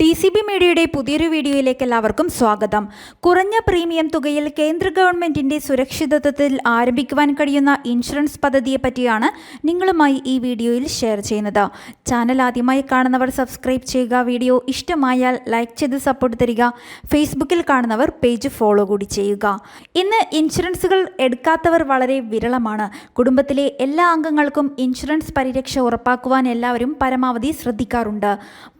D C B മീഡിയയുടെ പുതിയൊരു വീഡിയോയിലേക്ക് എല്ലാവർക്കും സ്വാഗതം. കുറഞ്ഞ പ്രീമിയം തുകയിൽ കേന്ദ്ര ഗവൺമെന്റിന്റെ സുരക്ഷിതത്വത്തിൽ ആരംഭിക്കുവാൻ കഴിയുന്ന ഇൻഷുറൻസ് പദ്ധതിയെ പറ്റിയാണ് നിങ്ങളുമായി ഈ വീഡിയോയിൽ ഷെയർ ചെയ്യുന്നത്. ചാനൽ ആദ്യമായി കാണുന്നവർ സബ്സ്ക്രൈബ് ചെയ്യുക വീഡിയോ ഇഷ്ടമായാൽ ലൈക്ക് ചെയ്ത് സപ്പോർട്ട് തരിക ഫേസ്ബുക്കിൽ കാണുന്നവർ പേജ് ഫോളോ കൂടി ചെയ്യുക. ഇന്ന് ഇൻഷുറൻസുകൾ എടുക്കാത്തവർ വളരെ വിരളമാണ്. കുടുംബത്തിലെ എല്ലാ അംഗങ്ങൾക്കും ഇൻഷുറൻസ് പരിരക്ഷ ഉറപ്പാക്കുവാൻ എല്ലാവരും പരമാവധി ശ്രദ്ധിക്കാറുണ്ട്.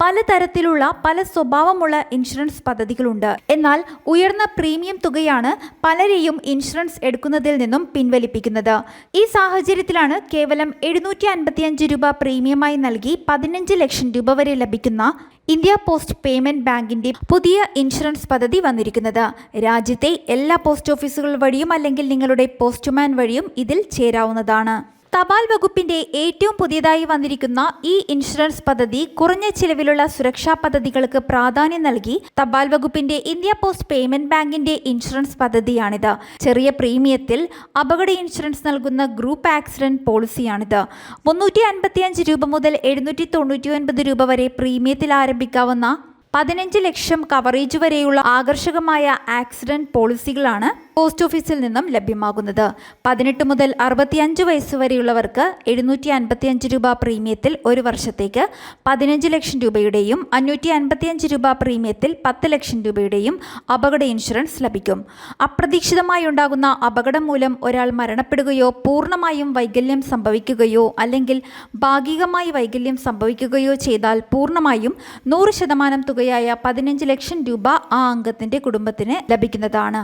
പലതരത്തിലുള്ള പല സ്വഭാവമുള്ള ഇൻഷുറൻസ് പദ്ധതികളുണ്ട്. എന്നാൽ ഉയർന്ന പ്രീമിയം തുകയാണ് പലരെയും ഇൻഷുറൻസ് എടുക്കുന്നതിൽ നിന്നും പിൻവലിപ്പിക്കുന്നത്. ഈ സാഹചര്യത്തിലാണ് കേവലം എഴുന്നൂറ്റി അൻപത്തിയഞ്ച് രൂപ പ്രീമിയമായി നൽകി പതിനഞ്ച് ലക്ഷം രൂപ വരെ ലഭിക്കുന്ന ഇന്ത്യ പോസ്റ്റ് പേയ്മെന്റ് ബാങ്കിന്റെ പുതിയ ഇൻഷുറൻസ് പദ്ധതി വന്നിരിക്കുന്നത്. രാജ്യത്തെ എല്ലാ പോസ്റ്റ് ഓഫീസുകൾ വഴിയും അല്ലെങ്കിൽ നിങ്ങളുടെ പോസ്റ്റ്മാൻ വഴിയും ഇതിൽ ചേരാവുന്നതാണ്. തപാൽ വകുപ്പിന്റെ ഏറ്റവും പുതിയതായി വന്നിരിക്കുന്ന ഈ ഇൻഷുറൻസ് പദ്ധതി കുറഞ്ഞ ചിലവിലുള്ള സുരക്ഷാ പദ്ധതികൾക്ക് പ്രാധാന്യം നൽകി തപാൽ വകുപ്പിന്റെ ഇന്ത്യ പോസ്റ്റ് പേയ്മെന്റ് ബാങ്കിന്റെ ഇൻഷുറൻസ് പദ്ധതിയാണിത്. ചെറിയ പ്രീമിയത്തിൽ അപകട ഇൻഷുറൻസ് നൽകുന്ന ഗ്രൂപ്പ് ആക്സിഡന്റ് പോളിസിയാണിത്. മുന്നൂറ്റി അൻപത്തിയഞ്ച് രൂപ മുതൽ എഴുന്നൂറ്റി തൊണ്ണൂറ്റി ഒൻപത് രൂപ വരെ പ്രീമിയത്തിൽ ആരംഭിക്കാവുന്ന പതിനഞ്ച് ലക്ഷം കവറേജ് വരെയുള്ള ആകർഷകമായ ആക്സിഡന്റ് പോളിസികളാണ് പോസ്റ്റ് ഓഫീസിൽ നിന്നും ലഭ്യമാകുന്നത്. പതിനെട്ട് മുതൽ അറുപത്തിയഞ്ച് വയസ്സ് വരെയുള്ളവർക്ക് എഴുന്നൂറ്റി അൻപത്തിയഞ്ച് രൂപ പ്രീമിയത്തിൽ ഒരു വർഷത്തേക്ക് പതിനഞ്ച് ലക്ഷം രൂപയുടെയും അഞ്ഞൂറ്റി അൻപത്തിയഞ്ച് രൂപ പ്രീമിയത്തിൽ പത്ത് ലക്ഷം രൂപയുടെയും അപകട ഇൻഷുറൻസ് ലഭിക്കും. അപ്രതീക്ഷിതമായി ഉണ്ടാകുന്ന അപകടം മൂലം ഒരാൾ മരണപ്പെടുകയോ പൂർണമായും വൈകല്യം സംഭവിക്കുകയോ അല്ലെങ്കിൽ ഭാഗികമായി വൈകല്യം സംഭവിക്കുകയോ ചെയ്താൽ പൂർണമായും നൂറ് ശതമാനം തുകയായ പതിനഞ്ച് ലക്ഷം രൂപ ആ അംഗത്തിന്റെ കുടുംബത്തിന് ലഭിക്കുന്നതാണ്.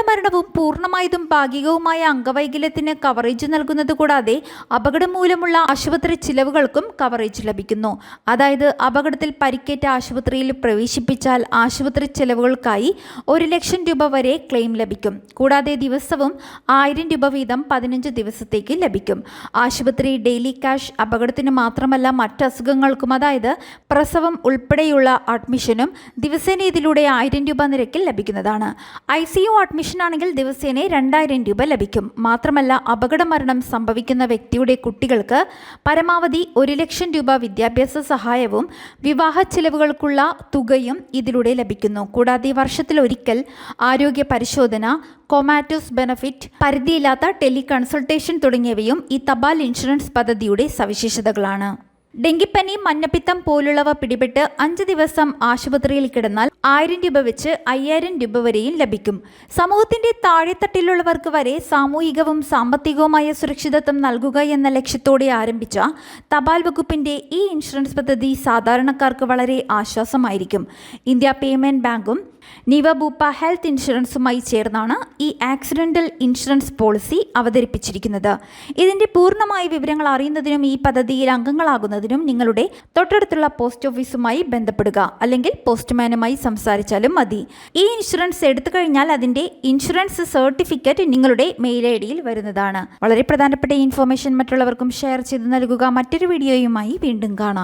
അപകടമരണവും പൂർണമായതും ഭാഗികവുമായ അംഗവൈകല്യത്തിന് കവറേജ് നൽകുന്നത് കൂടാതെ അപകടം മൂലമുള്ള ആശുപത്രി ചിലവുകൾക്കും കവറേജ് ലഭിക്കുന്നു. അതായത് അപകടത്തിൽ പരിക്കേറ്റ ആശുപത്രിയിൽ പ്രവേശിപ്പിച്ചാൽ ആശുപത്രി ചെലവുകൾക്കായി ഒരു ലക്ഷം രൂപ വരെ ക്ലെയിം ലഭിക്കും. കൂടാതെ ദിവസവും ആയിരം രൂപ വീതം പതിനഞ്ച് ദിവസത്തേക്ക് ലഭിക്കും. ആശുപത്രി ഡെയിലി ക്യാഷ് അപകടത്തിന് മാത്രമല്ല മറ്റ് അസുഖങ്ങൾക്കും അതായത് പ്രസവം ഉൾപ്പെടെയുള്ള അഡ്മിഷനും ദിവസേന ഇതിലൂടെ ആയിരം രൂപ നിരക്കിൽ ലഭിക്കുന്നതാണ്. ഐ സി യു അഡ്മിഷൻ ആണെങ്കിൽ ദിവസേന രണ്ടായിരം രൂപ ലഭിക്കും. മാത്രമല്ല അപകട മരണം സംഭവിക്കുന്ന വ്യക്തിയുടെ കുട്ടികൾക്ക് പരമാവധി ഒരു ലക്ഷം രൂപ വിദ്യാഭ്യാസ സഹായവും വിവാഹ ചെലവുകൾക്കുള്ള തുകയും ഇതിലൂടെ ലഭിക്കുന്നു. കൂടാതെ വർഷത്തിലൊരിക്കൽ ആരോഗ്യ പരിശോധന കൊമാറ്റോസ് ബെനഫിറ്റ് പരിധിയില്ലാത്ത ടെലി കൺസൾട്ടേഷൻ തുടങ്ങിയവയും ഈ തപാൽ ഇൻഷുറൻസ് പദ്ധതിയുടെ സവിശേഷതകളാണ്. ഡെങ്കിപ്പനി മഞ്ഞപ്പിത്തം പോലുള്ളവ പിടിപെട്ട് അഞ്ച് ദിവസം ആശുപത്രിയിൽ കിടന്നാൽ ആയിരം രൂപ വെച്ച് അയ്യായിരം രൂപ വരെയും ലഭിക്കും. സമൂഹത്തിന്റെ താഴെത്തട്ടിലുള്ളവർക്ക് വരെ സാമൂഹികവും സാമ്പത്തികവുമായ സുരക്ഷിതത്വം നൽകുക എന്ന ലക്ഷ്യത്തോടെ ആരംഭിച്ച തപാൽ വകുപ്പിന്റെ ഈ ഇൻഷുറൻസ് പദ്ധതി സാധാരണക്കാർക്ക് വളരെ ആശ്വാസമായിരിക്കും. ഇന്ത്യ പേയ്മെന്റ് ബാങ്കും നിവബൂപ്പ ഹെൽത്ത് ഇൻഷുറൻസുമായി ചേർന്നാണ് ഈ ആക്സിഡന്റൽ ഇൻഷുറൻസ് പോളിസി അവതരിപ്പിച്ചിരിക്കുന്നത്. ഇതിന്റെ പൂർണമായ വിവരങ്ങൾ അറിയുന്നതിനും ഈ പദ്ധതിയിൽ അംഗങ്ങളാകുന്നതിനും നിങ്ങളുടെ തൊട്ടടുത്തുള്ള പോസ്റ്റ് ഓഫീസുമായി ബന്ധപ്പെടുക. അല്ലെങ്കിൽ പോസ്റ്റ്മാനുമായി സംസാരിച്ചാലും മതി. ഈ ഇൻഷുറൻസ് എടുത്തു കഴിഞ്ഞാൽ അതിന്റെ ഇൻഷുറൻസ് സർട്ടിഫിക്കറ്റ് നിങ്ങളുടെ മെയിൽ ഐ ഡിയിൽ വരുന്നതാണ്. വളരെ പ്രധാനപ്പെട്ട ഇൻഫോർമേഷൻ മറ്റുള്ളവർക്കും ഷെയർ ചെയ്ത് നൽകുക. മറ്റൊരു വീഡിയോയുമായി വീണ്ടും കാണാം.